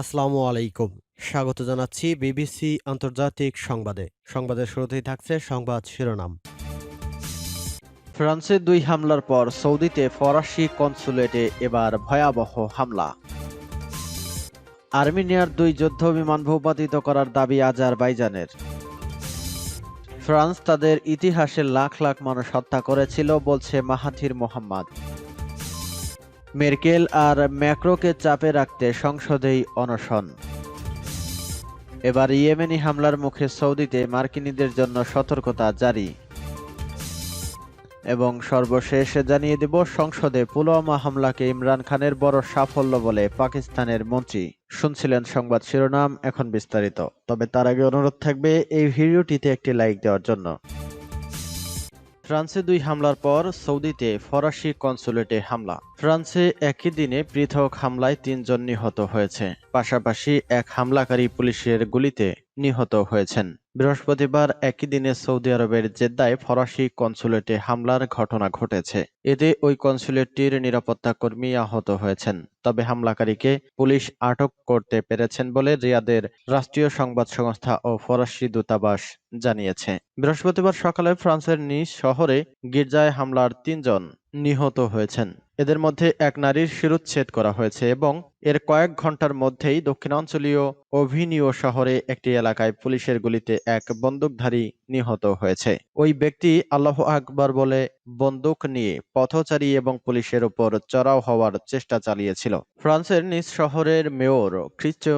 আসসালামু আলাইকুম। স্বাগত জানাচ্ছি বিবিসি আন্তর্জাতিক সংবাদে। সংবাদের শুরুতেই থাকছে সংবাদ শিরোনাম। ফ্রান্সে দুই হামলার পর সৌদিতে ফরাসি কনসুলেটে এবার ভয়াবহ হামলা। আর্মেনিয়ার দুই যুদ্ধ বিমান ভূপাতিত করার দাবি আজারবাইজানের। ফ্রান্স তাদের ইতিহাসে লাখ লাখ মানুষ হত্যা করেছিল, বলছে মাহাথির মোহাম্মদ। মেরকেল আর ম্যাক্রোকে চাপে রাখতে সংসদেই অনশন। এবার ইয়েমেনি হামলার মুখে সৌদিতে মার্কিনীদের জন্য সতর্কতা জারি। এবং সর্বশেষ জানিয়ে দেব, সংসদে পুলওয়ামা হামলাকে ইমরান খানের বড় সাফল্য বলে পাকিস্তানের মন্ত্রী শুনছিলেন সংবাদ শিরোনাম, এখন বিস্তারিত। তবে তার আগে অনুরোধ থাকবে, এই ভিডিওটিতে একটি লাইক দেওয়ার জন্য। ফ্রান্সে দুই হামলার পর সৌদিতে ফরাসি কনসুলেটে হামলা। ফ্রান্সে একই দিনে পৃথক হামলায় তিনজন নিহত হয়েছে। পাশাপাশি এক হামলাকারী পুলিশের গুলিতে নিহত হয়েছেন। বৃহস্পতিবার একই দিনে সৌদি আরবের জেদ্দায় ফরাসি কনসুলেটে হামলার ঘটনা ঘটেছে। এতে ওই কনসুলেটটির নিরাপত্তা কর্মী আহত হয়েছেন। তবে হামলাকারীকে পুলিশ আটক করতে পেরেছেন বলে রিয়াদের রাষ্ট্রীয় সংবাদ সংস্থা ও ফরাসি দূতাবাস জানিয়েছে। বৃহস্পতিবার সকালে ফ্রান্সের নিজ শহরে গির্জায় হামলার তিনজন নিহত হয়েছেন। এদের মধ্যে এক নারীর শিরুচ্ছেদ করা হয়েছে এবং এর কয়েক ঘণ্টার মধ্যেই দক্ষিণাঞ্চলীয় অভিনীয় শহরে একটি এলাকায় পুলিশের গুলিতে এক বন্দুকধারী নিহত হয়েছে। ওই ব্যক্তি আল্লাহ আকবর বলে বন্দুক নিয়ে পথচারী এবং পুলিশের উপর চড়াও হওয়ার চেষ্টা চালিয়েছিল। ফ্রান্সের নিজ শহরের মেয়র খ্রিস্ট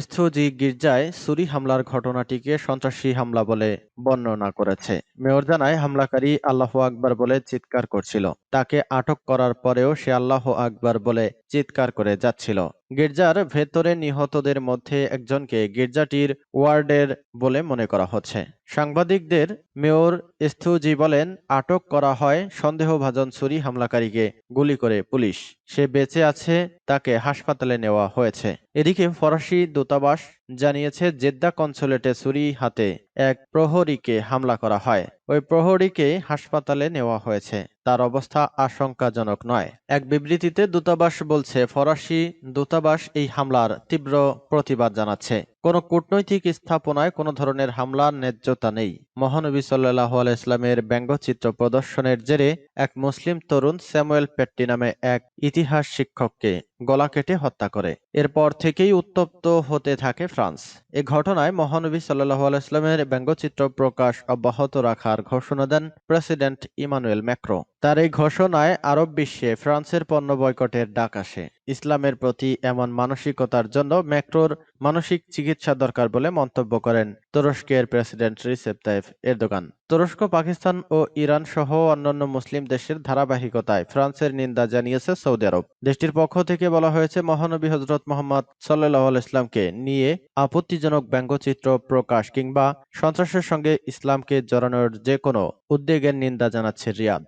স্থুজি গির্জায় সুরি হামলার ঘটনাটিকে সন্ত্রাসী হামলা বলে বর্ণনা করেছে। মেয়র জানায়, হামলাকারী আল্লাহ আকবর বলে চিৎকার করছিল। তাকে আটক করার পরেও সে আল্লাহ আকবর বলে চিৎকার করে যাচ্ছিল। গির্জার ভেতরে নিহতদের মধ্যে একজনকে গির্জাটির ওয়ার্ডের বলে মনে করা হচ্ছে। সাংবাদিকদের মেয়র স্থুজি বলেন, আটক করা হয় সন্দেহভাজন ছুরি হামলাকারীকে গুলি করে পুলিশ। সে বেঁচে আছে, তাকে হাসপাতালে নেওয়া হয়েছে। এদিকে ফরাসি দূতাবাস জানিয়েছে জেদ্দা কনসুলেটে ছুরি হাতে এক প্রহরীকে হামলা করা হয়। ওই প্রহরীকে হাসপাতালে নেওয়া হয়েছে। তার অবস্থা আশঙ্কাজনক নয়। এক বিবৃতিতে দূতাবাস বলছে, ফরাসি দূতাবাস এই হামলার তীব্র প্রতিবাদ জানাচ্ছে। কোনো কূটনৈতিক স্থাপনায় কোনো ধরনের হামলার ন্যায্যতা নেই। মহানবী সাল্লাহ আল ইসলামের ব্যঙ্গচিত্র প্রদর্শনের জেরে এক মুসলিম তরুণ স্যামুয়েল পেট্টি নামে এক ইতিহাস শিক্ষককে গলা কেটে হত্যা করে। এরপর থেকেই উত্তপ্ত হতে থাকে ফ্রান্স। এ ঘটনায় মহানবী সাল্লাহ ইসলামের ব্যঙ্গচিত্র প্রকাশ অব্যাহত রাখার ঘোষণা দেন প্রেসিডেন্ট ইমানুয়েল ম্যাক্রো। তার এই ঘোষণায় আরব বিশ্বে ফ্রান্সের পণ্য বয়কটের ডাক আসে। ইসলামের প্রতি এমন মানসিকতার জন্য ম্যাক্রোর মানসিক চিকিৎসা দরকার বলে মন্তব্য করেন তুরস্কের প্রেসিডেন্ট রিসেপ তাইফ এরদোগান। তুরস্ক, পাকিস্তান ও ইরান সহ অন্যান্য মুসলিম দেশের ধারাবাহিকতায় ফ্রান্সের নিন্দা জানিয়েছে সৌদি আরব। দেশটির পক্ষ থেকে বলা হয়েছে, মহানবী হজরত মোহাম্মদ সাল্লাহ ইসলামকে নিয়ে আপত্তিজনক ব্যঙ্গচিত্র প্রকাশ কিংবা সন্ত্রাসের সঙ্গে ইসলামকে জড়ানোর যে কোনো উদ্বেগের নিন্দা জানাচ্ছে রিয়াদ।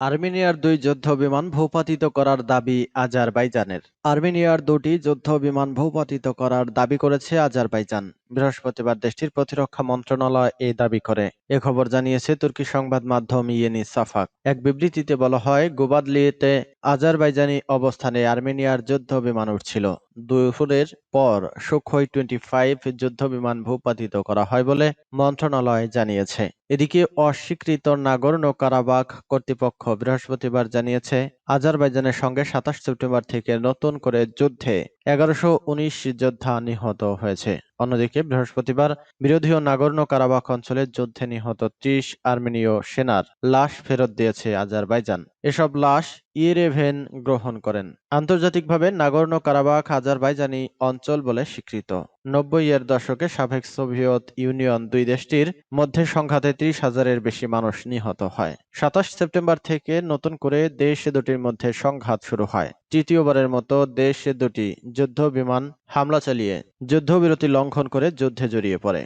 আর্মেনিয়ার দুই যুদ্ধ বিমান ভূপাতিত করার দাবি আজারবাইজানের। আর্মেনিয়ার দুটি যুদ্ধ বিমান ভূপাতিত করার দাবি করেছে আজারবাইজান। বৃহস্পতিবার দেশটির প্রতিরক্ষা মন্ত্রণালয় এই দাবি করে। এ খবর জানিয়েছে তুর্কি সংবাদ মাধ্যম ইয়েনি সাফাক। এক বিবৃতিতে বলা হয়, গোবাদলিতে আজারবাইজানি অবস্থানে আর্মেনিয়ার যুদ্ধ বিমান উঠছিল। দুপুরের পর সুখই টোয়েন্টি ফাইভ যুদ্ধ বিমান ভূপাতিত করা হয় বলে মন্ত্রণালয় জানিয়েছে। এদিকে অস্বীকৃত নাগরনো কারাবাখ কর্তৃপক্ষ বৃহস্পতিবার জানিয়েছে আজারবাইজানের সঙ্গে সাতাশ সেপ্টেম্বর থেকে নতুন করে যুদ্ধে এগারোশো উনিশ যোদ্ধা নিহত হয়েছে। অন্যদিকে বৃহস্পতিবার বিরোধী ও নাগর্ণ কারাবাখ অঞ্চলে যুদ্ধে নিহত ত্রিশ আর্মেনীয় সেনার লাশ ফেরত দিয়েছে আজারবাইজান। এসব লাশ ইয়েরেভেন গ্রহণ করেন। আন্তর্জাতিকভাবে নাগর্ণ কারাবাখ আজারবাইজানি অঞ্চল বলে স্বীকৃত। নব্বই এর দশকে সাবেক সোভিয়েত ইউনিয়ন দুই দেশটির মধ্যে সংঘাতে ত্রিশ হাজারের বেশি মানুষ নিহত হয়। সাতাশ সেপ্টেম্বর থেকে নতুন করে দেশ দুটির মধ্যে সংঘাত শুরু হয়। তৃতীয়বারের মতো দেশ দুটি যুদ্ধ বিমান হামলা চালিয়ে যুদ্ধবিরতি লঙ্ঘন করে যুদ্ধে জড়িয়ে পড়ে।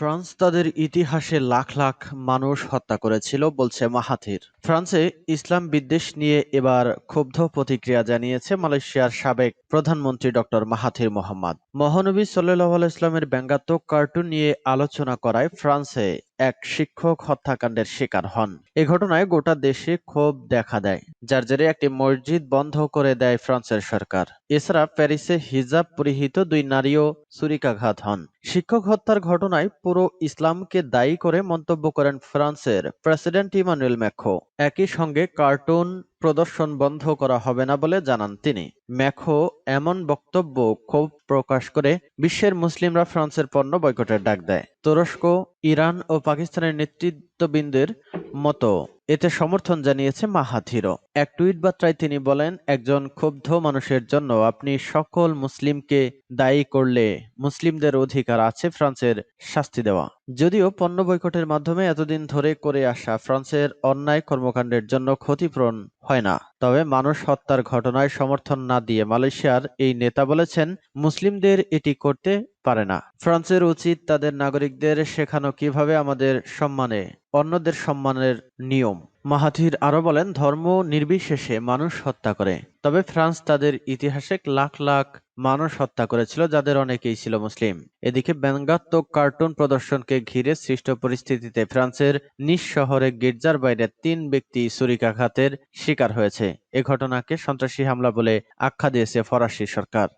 ফ্রান্স তাদের ইতিহাসে লাখ লাখ মানুষ হত্যা করেছিল, বলছে মাহাথির। ফ্রান্সে ইসলাম বিদ্বেষ নিয়ে এবার ক্ষুব্ধ প্রতিক্রিয়া জানিয়েছে মালয়েশিয়ার সাবেক প্রধানমন্ত্রী ডক্টর মাহাথির মোহাম্মদ। মহানবী সাল্লাহ ইসলামের ব্যঙ্গাত্মক কার্টুন নিয়ে আলোচনা করায় ফ্রান্সে এক শিক্ষক হত্যাকাণ্ডের শিকার হন। এ ঘটনায় গোটা দেশে ক্ষোভ দেখা দেয়, যার জেরে একটি মসজিদ বন্ধ করে দেয় ফ্রান্সের সরকার। এছাড়া প্যারিসে হিজাব পরিহিত দুই নারীও ছুরিকাঘাত হন। শিক্ষক হত্যার ঘটনায় পুরো ইসলামকে দায়ী করে মন্তব্য করেন ফ্রান্সের প্রেসিডেন্ট ইমানুয়েল ম্যাখো একই সঙ্গে কার্টুন প্রদর্শন বন্ধ করা হবে না বলে জানান তিনি। ম্যাখো এমন বক্তব্য ক্ষোভ প্রকাশ করে বিশ্বের মুসলিমরা ফ্রান্সের পণ্য বয়কটের ডাক দেয়। তুরস্ক, ইরান ও পাকিস্তানের নেতৃত্ববৃন্দের মতো। এতে সমর্থন জানিয়েছে মাহাথিরও। এক টুইট বার্তায় তিনি বলেন, একজন ক্ষুব্ধ মানুষের জন্য আপনি সকল মুসলিমকে দায়ী করলে মুসলিমদের অধিকার আছে ফ্রান্সের শাস্তি দেওয়া। যদিও পণ্য বৈকটের মাধ্যমে এতদিন ধরে করে আসা ফ্রান্সের অন্যায় কর্মকাণ্ডের জন্য ক্ষতিপূরণ হয় না। তবে মানুষ হত্যার ঘটনায় সমর্থন না দিয়ে মালয়েশিয়ার এই নেতা বলেছেন, মুসলিমদের এটি করতে পারে না। ফ্রান্সের উচিত তাদের নাগরিকদের শেখানো কীভাবে আমাদের সম্মানে, অন্যদের সম্মানের নিয়ম। মাহাথির আরও বলেন, ধর্ম নির্বিশেষে মানুষ হত্যা করে। তবে ফ্রান্স তাদের ইতিহাসে লাখ লাখ মানুষ হত্যা করেছিল, যাদের অনেকেই ছিল মুসলিম। এদিকে ব্যঙ্গাত্মক কার্টুন প্রদর্শনকে ঘিরে সৃষ্ট পরিস্থিতিতে ফ্রান্সের নিজ শহরে গির্জার বাইরে তিন ব্যক্তি ছুরিকাঘাতের শিকার হয়েছে। এ ঘটনাকে সন্ত্রাসী হামলা বলে আখ্যা দিয়েছে ফরাসি সরকার।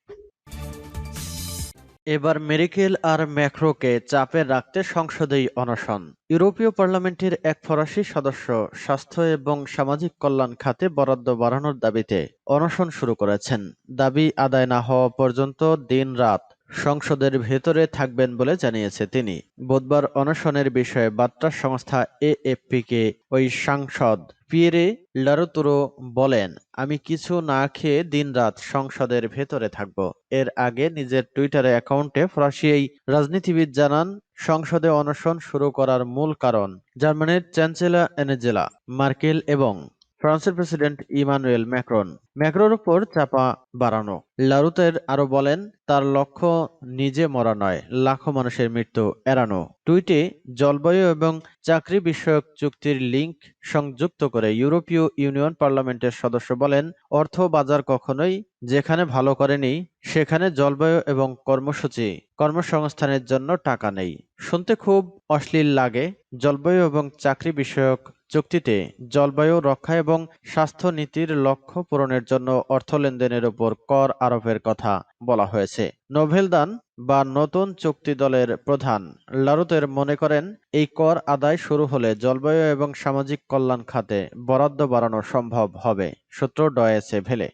এবার মেরিকেল আর ম্যাক্রোকে চাপে রাখতে সংসদেই অনশন। ইউরোপীয় পার্লামেন্টের এক ফরাসি সদস্য স্বাস্থ্য এবং সামাজিক কল্যাণ খাতে বরাদ্দ বাড়ানোর দাবিতে অনশন শুরু করেছেন। দাবি আদায় না হওয়া পর্যন্ত দিন-রাত সংসদের ভেতরে থাকবেন বলে জানিয়েছে তিনি। বুধবার অনশনের বিষয়ে বার্তা সংস্থা এএফপিকে ওই সাংসদ পিয়েরে লারুতুরো বলেন, আমি কিছু না খেয়ে দিনরাত সংসদের ভেতরে থাকব। এর আগে নিজের টুইটার অ্যাকাউন্টে ফরাসি এই রাজনীতিবিদ জানান, সংসদে অনশন শুরু করার মূল কারণ জার্মানির চ্যান্সেলর এনেজেলা মার্কেল এবং ফ্রান্সের প্রেসিডেন্ট ইমানুয়েল ম্যাক্রন। ম্যাক্রোর উপর চাপা বাড়ানো। লারুতের আরও বলেন, তার লক্ষ্য নিজে মরা নয়, লাখো মানুষের মৃত্যু এড়ানো। টুইটে জলবায়ু এবং চাকরি বিষয়ক চুক্তির লিংক সংযুক্ত করে ইউরোপীয় ইউনিয়ন পার্লামেন্টের সদস্য বলেন, অর্থ বাজার কখনোই যেখানে ভালো করেনি, সেখানে জলবায়ু এবং কর্মসূচি, কর্মসংস্থানের জন্য টাকা নেই। শুনতে খুব অশ্লীল লাগে জলবায়ু এবং চাকরি বিষয়ক চুক্তিতে জলবায়ু রক্ষা এবং স্বাস্থ্য নীতির লক্ষ্য পূরণের জন্য অর্থ লেনদেনের উপর কর আরোপের কথা বলা হয়েছে। নোভেলদান বা নতুন চুক্তি দলের প্রধান লারুতের মনে করেন, এই কর আদায় শুরু হলে জলবায়ু এবং সামাজিক কল্যাণ খাতে বরাদ্দ বাড়ানো সম্ভব হবে। সূত্র ডয়েছে ভেলে।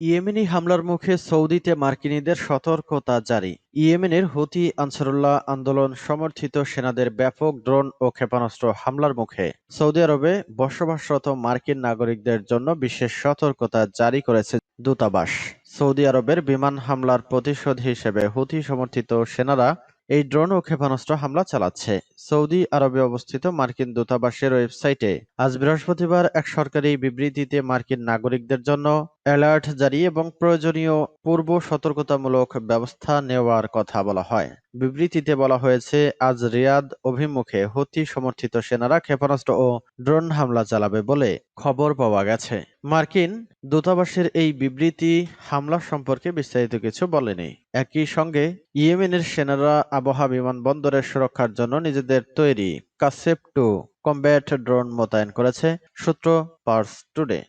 ইয়েমেনি হামলার মুখে সৌদিতে মার্কিনীদের সতর্কতা জারি। ইয়েমেনের হুতি আনসারুল্লাহ আন্দোলন সমর্থিত সেনাদের ব্যাপক ড্রোন ও ক্ষেপণাস্ত্র হামলার মুখে। সৌদি আরবে বসবাসরত মার্কিন নাগরিকদের জন্য বিশেষ সতর্কতা জারি করেছে দূতাবাস। সৌদি আরবের বিমান হামলার প্রতিশোধ হিসেবে হুতি সমর্থিত সেনারা এই ড্রোন ও ক্ষেপণাস্ত্র হামলা চালাচ্ছে। সৌদি আরবে অবস্থিত মার্কিন দূতাবাসের ওয়েবসাইটে আজ বৃহস্পতিবার এক সরকারি বিবৃতিতে মার্কিন নাগরিকদের জন্য অ্যালার্ট জারি এবং প্রয়োজনীয় পূর্ব সতর্কতামূলক ব্যবস্থা নেওয়ার কথা বলা হয়। বিবৃতিতে বলা হয়েছে, আজ রিয়াদ অভিমুখে হতি সমর্থিত সেনারা ক্ষেপণাস্ত্র ও ড্রোন হামলা চালাবে বলে খবর পাওয়া গেছে। মার্কিন দূতাবাসের এই বিবৃতি হামলা সম্পর্কে বিস্তারিত কিছু বলেনি। একই সঙ্গে, ইয়েমেনের সেনারা আবহাওয়া বিমানবন্দরের সুরক্ষার জন্য নিজেদের তৈরি কাসেপ টু কম্ব্যাট ড্রোন মোতায়েন করেছে, সূত্র পার্স টুডে।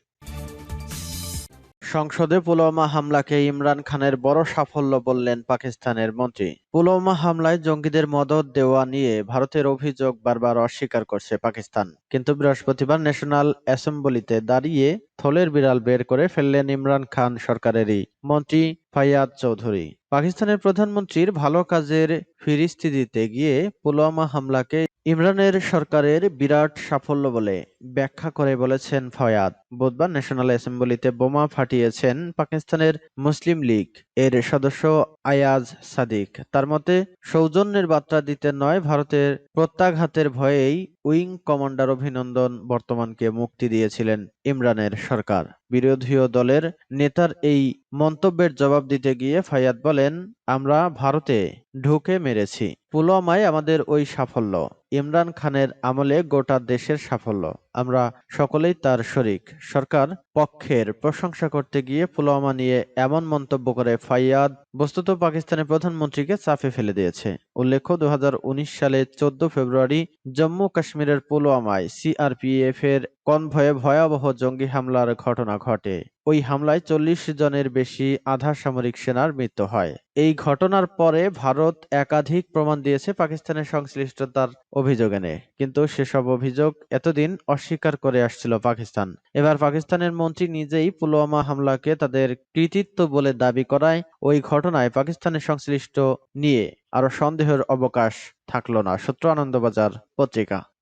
সংসদে পুলওয়ামা হামলাকে ইমরান খানের বড় সাফল্য বললেন পাকিস্তানের মন্ত্রী। পুলওয়ামা হামলায় জঙ্গিদের মদত দেওয়া নিয়ে ভারতের অভিযোগ বারবার অস্বীকার করছে পাকিস্তান। কিন্তু বৃহস্পতিবার ন্যাশনাল অ্যাসেম্বলিতে দাঁড়িয়ে থলের বিড়াল বের করে ফেললেন ইমরান খান সরকারেরই। মন্ত্রী ফাইয়াদ চৌধুরী। পাকিস্তানের প্রধানমন্ত্রীর ভালো কাজের ফিরিস্তি দিতে গিয়ে পুলওয়ামা হামলাকে ইমরানের সরকারের বিরাট সাফল্য বলে ব্যাখ্যা করে বলেছেন ফয়াদ। বুধবার ন্যাশনাল অ্যাসেম্বলিতে বোমা ফাটিয়েছেন পাকিস্তানের মুসলিম লীগ। এর সদস্য আয়াজ সাদিক। তার মতে, সৌজন্যের বার্তা দিতে নয়, ভারতের প্রত্যাঘাতের ভয়েই উইং কমান্ডার অভিনন্দন বর্তমানকে মুক্তি দিয়েছিলেন ইমরানের সরকার। বিরোধী দলের নেতার এই মন্তব্যের জবাব দিতে গিয়ে ফায়াদ বলেন, আমরা ভারতে ঢুকে মেরেছি। পুলওয়ামায় আমাদের ওই সাফল্য। ইমরান খানের আমলে গোটা দেশের সাফল্য। আমরা সকলেই তার শরিক। সরকার পক্ষের প্রশংসা করতে গিয়ে পুলওয়ামা নিয়ে এমন মন্তব্য করে ফাইয়াদ বস্তুত পাকিস্তানের প্রধানমন্ত্রীকে চাপে ফেলে দিয়েছে। উল্লেখ্য দু হাজার উনিশ সালে চোদ্দ ফেব্রুয়ারি জম্মু কাশ্মীরের পুলওয়ামায় সিআরপিএফ এর কনভয়ে ভয়াবহ জঙ্গি হামলার ঘটনা ঘটে। ওই হামলায় চল্লিশ জনের বেশি আধা সামরিক সেনার মৃত্যু হয়। এই ঘটনার পরে ভারত একাধিক প্রমাণ দিয়েছে পাকিস্তানের সংশ্লিষ্টতার অভিযোগ এনে। কিন্তু সেসব অভিযোগ এতদিন অস্বীকার করে আসছিল পাকিস্তান। এবার পাকিস্তানের মন্ত্রী নিজেই পুলওয়ামা হামলাকে তাদের কৃতিত্ব বলে দাবি করায় ওই ঘটনায় পাকিস্তানের সংশ্লিষ্ট নিয়ে আরও সন্দেহের অবকাশ থাকল না। সূত্র আনন্দবাজার পত্রিকা।